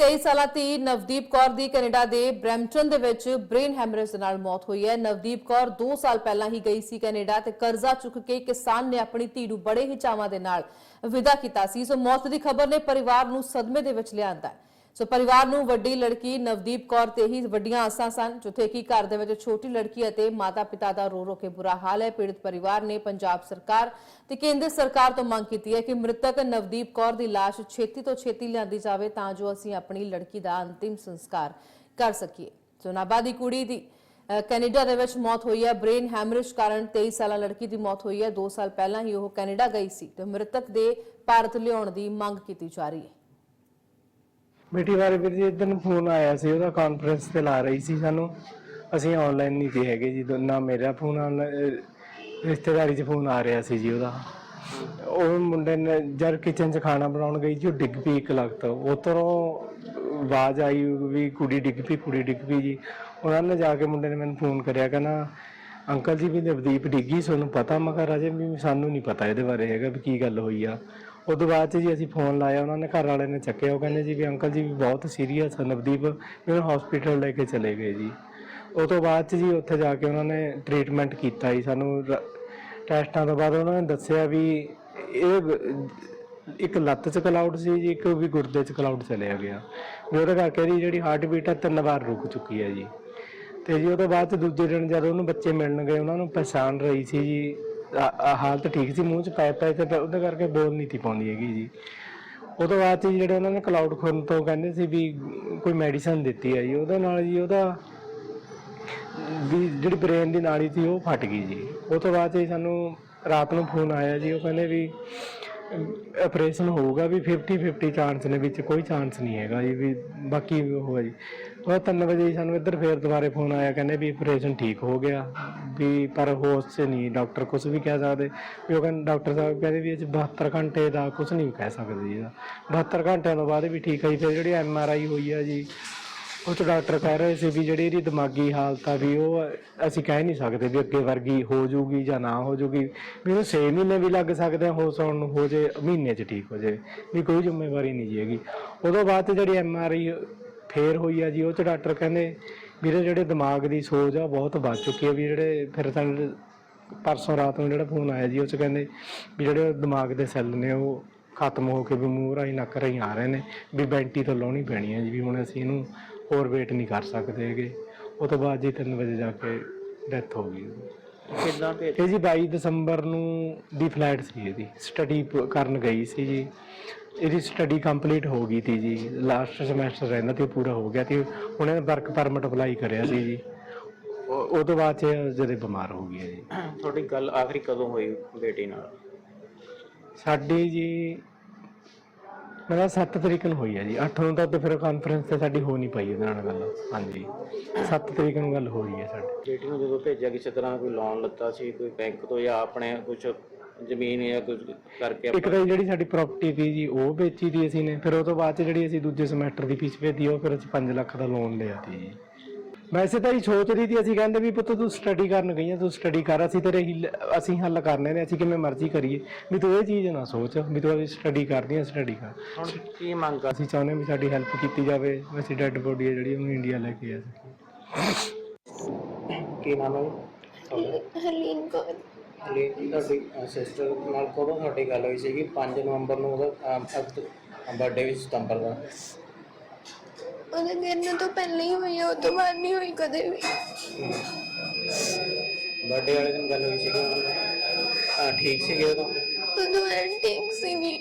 23 ਸਾਲਾ ਧੀ ਨਵਦੀਪ ਕੌਰ ਦੀ ਕੈਨੇਡਾ ਦੇ ਬ੍ਰੈਂਪਟਨ ਦੇ ਵਿੱਚ ਬ੍ਰੇਨ ਹੈਮਰੇਜ ਦੇ ਨਾਲ ਮੌਤ ਹੋਈ ਹੈ। ਨਵਦੀਪ ਕੌਰ 2 ਸਾਲ ਪਹਿਲਾਂ ਹੀ ਗਈ ਸੀ ਕੈਨੇਡਾ ਤੇ ਕਰਜ਼ਾ ਚੁੱਕ ਕੇ ਕਿਸਾਨ ਨੇ ਆਪਣੀ ਧੀ ਨੂੰ ਬੜੇ ਹੀ ਚਾਵਾਂ ਦੇ ਨਾਲ ਵਿਦਾ ਕੀਤਾ ਸੀ। ਸੋ ਮੌਤ ਦੀ ਖਬਰ ਨੇ ਪਰਿਵਾਰ ਨੂੰ ਸਦਮੇ ਦੇ ਵਿੱਚ ਲਿਆਂਦਾ ਹੈ। ਸੋ ਪਰਿਵਾਰ ਨੂੰ ਵੱਡੀ ਲੜਕੀ ਨਵਦੀਪ ਕੌਰ ਤੇ ਹੀ ਵੱਡੀਆਂ ਆਸਾਂ ਸਨ, ਜਿੱਥੇ ਕਿ ਘਰ ਦੇ ਵਿੱਚ ਛੋਟੀ ਲੜਕੀ ਅਤੇ ਮਾਤਾ-ਪਿਤਾ ਦਾ ਰੋ ਰੋ ਕੇ ਬੁਰਾ ਹਾਲ ਹੈ। ਪੀੜਤ ਪਰਿਵਾਰ ਨੇ ਪੰਜਾਬ ਸਰਕਾਰ ਤੇ ਕੇਂਦਰ ਸਰਕਾਰ ਤੋਂ ਮੰਗ ਕੀਤੀ ਹੈ ਕਿ ਮ੍ਰਿਤਕ ਨਵਦੀਪ ਕੌਰ ਦੀ ਲਾਸ਼ ਛੇਤੀ ਤੋਂ ਛੇਤੀ ਲਿਆਂਦੀ ਜਾਵੇ ਤਾਂ ਜੋ ਅਸੀਂ ਆਪਣੀ ਲੜਕੀ ਦਾ ਅੰਤਿਮ ਸੰਸਕਾਰ ਕਰ ਸਕੀਏ। ਸੋ ਨਾਬਾਦੀ ਕੁੜੀ ਦੀ ਕੈਨੇਡਾ ਦੇ ਵਿੱਚ ਮੌਤ ਹੋਈ ਹੈ। ਬ੍ਰੇਨ ਹੈਮਰੇਜ ਕਾਰਨ 23 ਸਾਲਾ ਲੜਕੀ ਦੀ ਮੌਤ ਹੋਈ ਹੈ। 2 ਸਾਲ ਪਹਿਲਾਂ ਹੀ ਉਹ ਕੈਨੇਡਾ ਗਈ ਸੀ ਤੇ ਮ੍ਰਿਤਕ ਦੇ ਭਾਰਤ ਲਿਆਉਣ ਦੀ ਮੰਗ ਕੀਤੀ ਜਾ ਰਹੀ ਹੈ। ਬੇਟੀ ਬਾਰੇ ਵੀਰ ਜੀ ਇਦਾਂ ਫੋਨ ਆਇਆ ਸੀ, ਉਹਦਾ ਕਾਨਫਰੰਸ ਤੇ ਲਾ ਰਹੀ ਸੀ ਸਾਨੂੰ। ਅਸੀਂ ਆਨਲਾਈਨ ਨਹੀਂ ਤੇ ਹੈਗੇ ਜੀ, ਨਾ ਮੇਰਾ ਫੋਨ ਰਿਸ਼ਤੇਦਾਰੀ 'ਚ ਫੋਨ ਆ ਰਿਹਾ ਸੀ ਜੀ ਉਹਦਾ। ਉਹ ਮੁੰਡੇ ਨੇ ਜਦ ਕਿਚਨ 'ਚ ਖਾਣਾ ਬਣਾਉਣ ਗਈ ਜੀ, ਉਹ ਡਿੱਗ ਪਈ ਇੱਕ ਲਗਤ ਉਤਰੋਂ ਆਵਾਜ਼ ਆਈ ਵੀ ਕੁੜੀ ਡਿੱਗ ਪਈ, ਕੁੜੀ ਡਿੱਗ ਪਈ ਜੀ। ਉਹਨਾਂ ਨੇ ਜਾ ਕੇ ਮੁੰਡੇ ਨੇ ਮੈਨੂੰ ਫੋਨ ਕਰਿਆ, ਕਹਿੰਦਾ, ਅੰਕਲ ਜੀ, ਵੀ ਨਵਦੀਪ ਡਿੱਗੀ ਤੁਹਾਨੂੰ ਪਤਾ ਮੈਂ ਕਿਹਾ ਰਾਜੇ ਵੀ ਸਾਨੂੰ ਨਹੀਂ ਪਤਾ ਇਹਦੇ ਬਾਰੇ ਹੈਗਾ ਵੀ ਕੀ ਗੱਲ ਹੋਈ ਆ। ਉਦੋਂ ਬਾਅਦ ਚ ਜੀ ਅਸੀਂ ਫੋਨ ਲਾਇਆ, ਉਹਨਾਂ ਨੇ ਘਰ ਵਾਲੇ ਨੇ ਚੱਕਿਆ। ਉਹ ਕਹਿੰਦੇ ਜੀ ਵੀ ਅੰਕਲ ਜੀ ਵੀ ਬਹੁਤ ਸੀਰੀਅਸ ਆ ਨਵਦੀਪ। ਮੈਨੂੰ ਹਸਪੀਟਲ ਲੈ ਕੇ ਚਲੇ ਗਏ ਜੀ। ਉਹ ਤੋਂ ਬਾਅਦ ਚ ਜੀ ਉੱਥੇ ਜਾ ਕੇ ਉਹਨਾਂ ਨੇ ਟ੍ਰੀਟਮੈਂਟ ਕੀਤਾ ਜੀ। ਸਾਨੂੰ ਰ- ਟੈਸਟਾਂ ਤੋਂ ਬਾਅਦ ਉਹਨਾਂ ਨੇ ਦੱਸਿਆ ਵੀ ਇਹ ਗ- ਇੱਕ ਲੱਤ 'ਚ ਕਲਾਉਡ ਸੀ ਜੀ, ਇੱਕ ਵੀ ਗੁਰਦੇ 'ਚ ਕਲਾਉਡ ਚਲਿਆ ਗਿਆ। ਵੀ ਉਹਦੇ ਕਰਕੇ ਇਹਦੀ ਜਿਹੜੀ ਹਾਰਟ ਬੀਟ ਹੈ ਤਿੰਨ ਵਾਰ ਰੁਕ ਚੁੱਕੀ ਹੈ ਜੀ। ਤੇ ਜੀ ਉਹ ਤੋਂ ਬਾਅਦ 'ਚ ਦੂਜੇ ਦਿਨ ਜਦੋਂ ਉਹਨੂੰ ਬੱਚੇ ਮਿਲਣ ਗਏ, ਉਹਨਾਂ ਨੂੰ ਪਛਾਣ ਰਹੀ ਸੀ ਜੀ। ਆ- ਆ ਹਾਲਤ ਠੀਕ ਸੀ, ਮੂੰਹ 'ਚ ਪੈ ਪੈ ਤੇ ਉਹਦੇ ਕਰਕੇ ਬੋਲ ਨਹੀਂ ਤੀ ਪਾਉਂਦੀ ਹੈਗੀ ਜੀ। ਉਹ ਤੋਂ ਬਾਅਦ 'ਚ ਜੀ ਜਿਹੜੇ ਉਹਨਾਂ ਨੇ ਕਲਾਉਡ ਖੁਰਨ ਤੋਂ ਕਹਿੰਦੇ ਸੀ ਵੀ ਕੋਈ ਮੈਡੀਸਨ ਦਿੱਤੀ ਹੈ ਜੀ, ਉਹਦੇ ਨਾਲ ਜੀ ਉਹਦਾ ਵੀ ਜਿਹੜੀ ਬ੍ਰੇਨ ਦੀ ਨਾੜੀ ਸੀ ਉਹ ਫਟ ਗਈ ਜੀ। ਉਹ ਤੋਂ ਬਾਅਦ 'ਚ ਜੀ ਸਾਨੂੰ ਰਾਤ ਨੂੰ ਫੋਨ ਆਇਆ ਜੀ, ਉਹ ਕਹਿੰਦੇ ਵੀ ਆਪਰੇਸ਼ਨ ਹੋਊਗਾ ਵੀ 50 50 ਚਾਂਸ ਨੇ ਵਿੱਚ, ਕੋਈ ਚਾਂਸ ਨਹੀਂ ਹੈਗਾ ਜੀ, ਵੀ ਬਾਕੀ ਉਹ ਹੈ ਜੀ। ਉਹ 3 ਵਜੇ ਹੀ ਸਾਨੂੰ ਇੱਧਰ ਫੇਰ ਦੁਬਾਰੇ ਫੋਨ ਆਇਆ, ਕਹਿੰਦੇ ਵੀ ਆਪਰੇਸ਼ਨ ਠੀਕ ਹੋ ਗਿਆ, ਵੀ ਪਰ ਹੋਸ਼ 'ਚ ਨਹੀਂ ਡਾਕਟਰ ਕੁਝ ਵੀ ਕਹਿ ਸਕਦੇ। ਵੀ ਉਹ ਕਹਿੰਦੇ ਡਾਕਟਰ ਸਾਹਿਬ ਕਹਿੰਦੇ ਵੀ ਇਹ 'ਚ 72 ਘੰਟੇ ਦਾ ਕੁਝ ਨਹੀਂ ਕਹਿ ਸਕਦੇ ਜੀ। ਇਹਦਾ 72 ਘੰਟਿਆਂ ਤੋਂ ਬਾਅਦ ਵੀ ਠੀਕ ਹੈ ਜੀ, ਫਿਰ ਜਿਹੜੀ ਐਮ ਆਰ ਆਈ ਹੋਈ ਆ ਜੀ, ਉਹ ਤੋਂ ਡਾਕਟਰ ਕਹਿ ਰਹੇ ਸੀ ਵੀ ਜਿਹੜੀ ਇਹਦੀ ਦਿਮਾਗੀ ਹਾਲਤ ਆ ਵੀ ਉਹ ਅਸੀਂ ਕਹਿ ਨਹੀਂ ਸਕਦੇ ਵੀ ਅੱਗੇ ਵਰਗੀ ਹੋ ਜਾਊਗੀ ਜਾਂ ਨਾ ਹੋ ਜਾਊਗੀ। ਵੀ ਉਹ 6 ਮਹੀਨੇ ਵੀ ਲੱਗ ਸਕਦੇ ਆ ਹੋਸ਼ ਆਉਣ ਨੂੰ, ਹੋ ਜੇ ਮਹੀਨੇ 'ਚ ਠੀਕ ਹੋ ਜਾਵੇ ਵੀ ਕੋਈ ਜ਼ਿੰਮੇਵਾਰੀ ਨਹੀਂ ਜੀ ਹੈਗੀ। ਉਦੋਂ ਬਾਅਦ 'ਚ ਜਿਹੜੀ ਐਮ ਆਰ ਆਈ ਫੇਰ ਹੋਈ ਆ ਜੀ ਉਹ 'ਚ ਡਾਕਟਰ ਕਹਿੰਦੇ ਵੀਰੇ ਜਿਹੜੇ ਦਿਮਾਗ ਦੀ ਸੋਜ ਆ ਬਹੁਤ ਵੱਧ ਚੁੱਕੀ ਹੈ ਵੀ ਜਿਹੜੇ ਫਿਰ ਸਾਨੂੰ ਪਰਸੋਂ ਰਾਤ ਨੂੰ ਜਿਹੜਾ ਫੋਨ ਆਇਆ ਜੀ ਉਹ 'ਚ ਕਹਿੰਦੇ ਵੀ ਜਿਹੜੇ ਦਿਮਾਗ ਦੇ ਸੈੱਲ ਨੇ ਉਹ ਖਤਮ ਹੋ ਕੇ ਵੀ ਮੂੰਹ ਰਾਹੀਂ ਨੱਕ ਰਾਹੀਂ ਆ ਰਹੇ ਨੇ ਵੀ ਬੈਂਟੀ ਤੋਂ ਲਾਉਣੀ ਪੈਣੀ ਹੈ ਜੀ ਵੀ ਹੁਣ ਅਸੀਂ ਇਹਨੂੰ ਹੋਰ ਵੇਟ ਨਹੀਂ ਕਰ ਸਕਦੇ ਹੈਗੇ। ਉਹ ਤੋਂ ਬਾਅਦ ਜੀ 3 ਵਜੇ ਜਾ ਕੇ ਡੈਥ ਹੋ ਗਈ। ਕਿੱਦਾਂ ਭੇਜ ਇਹ ਜੀ 22 ਦਸੰਬਰ ਨੂੰ ਦੀ ਫਲਾਈਟ ਸੀ ਇਹਦੀ ਸਟੱਡੀ ਕਰਨ ਗਈ ਸੀ ਜੀ। ਇਹਦੀ ਸਟੱਡੀ ਕੰਪਲੀਟ ਹੋ ਗਈ ਤੀ ਜੀ। ਲਾਸਟ ਸਮੈਸਟਰ ਰਹਿੰਦਾ ਤੇ ਪੂਰਾ ਹੋ ਗਿਆ ਤੇ ਉਹਨੇ ਵਰਕ ਪਰਮਿਟ ਅਪਲਾਈ ਕਰਿਆ ਸੀ ਜੀ। ਉਹ ਤੋਂ ਬਾਅਦ ਚ ਇਹ ਜਿਹੜੇ ਬਿਮਾਰ ਹੋ ਗਈ ਹੈ ਜੀ। ਤੁਹਾਡੀ ਗੱਲ ਆਖਰੀ ਕਦੋਂ ਹੋਈ ਬੇਟੀ ਨਾਲ? ਸਾਡੀ ਜੀ ਮੇਰਾ 7 ਤਰੀਕ ਨੂੰ ਹੋਈ ਹੈ ਜੀ। 8 ਨੂੰ ਤਾਂ ਤੇ ਫਿਰ ਕਾਨਫਰੰਸ ਤੇ ਸਾਡੀ ਹੋ ਨਹੀਂ ਪਈ ਉਹਦੇ ਨਾਲ ਗੱਲ। ਹਾਂਜੀ। 7 ਤਰੀਕ ਨੂੰ ਗੱਲ ਹੋਈ ਹੈ ਸਾਡੀ। ਬੇਟੀ ਨੂੰ ਜਦੋਂ ਭੇਜਿਆ ਕਿਸੇ ਤਰ੍ਹਾਂ ਕੋਈ ਲੋਨ ਲੱਤਾ ਸੀ ਕੋਈ ਬੈਂਕ ਤੋਂ ਜਾਂ ਆਪਣੇ ਕੁਝ ਜ਼ਮੀਨ ਜਾਂ ਕੁਝ ਕਰਕੇ ਇੱਕ ਤਾਂ ਜਿਹੜੀ ਸਾਡੀ ਪ੍ਰਾਪਰਟੀ ਸੀ ਜੀ ਉਹ ਵੇਚੀ ਦੀ ਅਸੀਂ ਨੇ। ਫਿਰ ਉਹ ਤੋਂ ਬਾਅਦ ਚ ਜਿਹੜੀ ਅਸੀਂ ਦੂਜੇ ਸਮੈਸਟਰ ਦੀ ਫੀਸ ਭੇਜੀ ਉਹ ਫਿਰ ਅਸੀਂ 5 ਲੱਖ ਦਾ ਲੋਨ ਲਿਆ ਸੀ। ਜੀ ਵੈਸੇ ਤਾਂ ਇਹ ਸੋਚ ਰਹੀ ਸੀ ਅਸੀਂ ਕਹਿੰਦੇ ਵੀ ਪੁੱਤ ਤੂੰ ਸਟੱਡੀ ਕਰਨ ਗਈ ਆ ਤੂੰ ਸਟੱਡੀ ਕਰ ਅਸੀਂ ਤੇਰੇ ਹੀ ਅਸੀਂ ਹੱਲ ਕਰਨੇ ਨੇ ਅਸੀਂ ਕਿਵੇਂ ਮਰਜ਼ੀ ਕਰੀਏ। ਵੀ ਤੂੰ ਇਹ ਚੀਜ਼ ਨਾ ਸੋਚ ਵੀ ਤੂੰ ਸਟੱਡੀ ਕਰਦੀ ਆ ਸਟੱਡੀ ਕਰ। ਹੁਣ ਕੀ ਮੰਗ ਕਰ ਅਸੀਂ ਚਾਹੁੰਦੇ ਹਾਂ ਵੀ ਸਾਡੀ ਹੈਲਪ ਕੀਤੀ ਜਾਵੇ ਅਸੀਂ ਡੈੱਡ ਬੋਡੀ ਹੈ ਜਿਹੜੀ ਉਹਨੂੰ ਇੰਡੀਆ ਲੈ ਕੇ ਆ ਸਕੀਏ ਕੀ ਨਾਮ ਹੈ ਹਰਲੀਨ ਕੌਰ। ਜੀ ਤੁਹਾਡੀ ਸਿਸਟਰ ਨਾਲ ਕਦੋਂ ਤੁਹਾਡੀ ਗੱਲ ਹੋਈ ਸੀਗੀ? 5 ਨਵੰਬਰ ਨੂੰ ਉਹਦਾ ਬਰਥਡੇ ਵੀ ਸਤੰਬਰ ਦਾ। ਉਹਦੇ ਗਿਰਨ ਤੋਂ ਪਹਿਲਾਂ ਹੀ ਹੋਈ ਆ ਉਹ ਤੋਂ ਬਾਅਦ ਨਹੀਂ ਹੋਈ ਕਦੇ ਵੀ। ਬਰਥਡੇ ਵਾਲੇ ਦਿਨ ਗੱਲ ਹੋਈ ਸੀਗੀ ਉਹਨਾਂ ਨਾਲ। ਠੀਕ ਸੀਗੇ ਉਦੋਂ ਉਦੋਂ ਮੈਂ ਠੀਕ ਸੀਗੀ।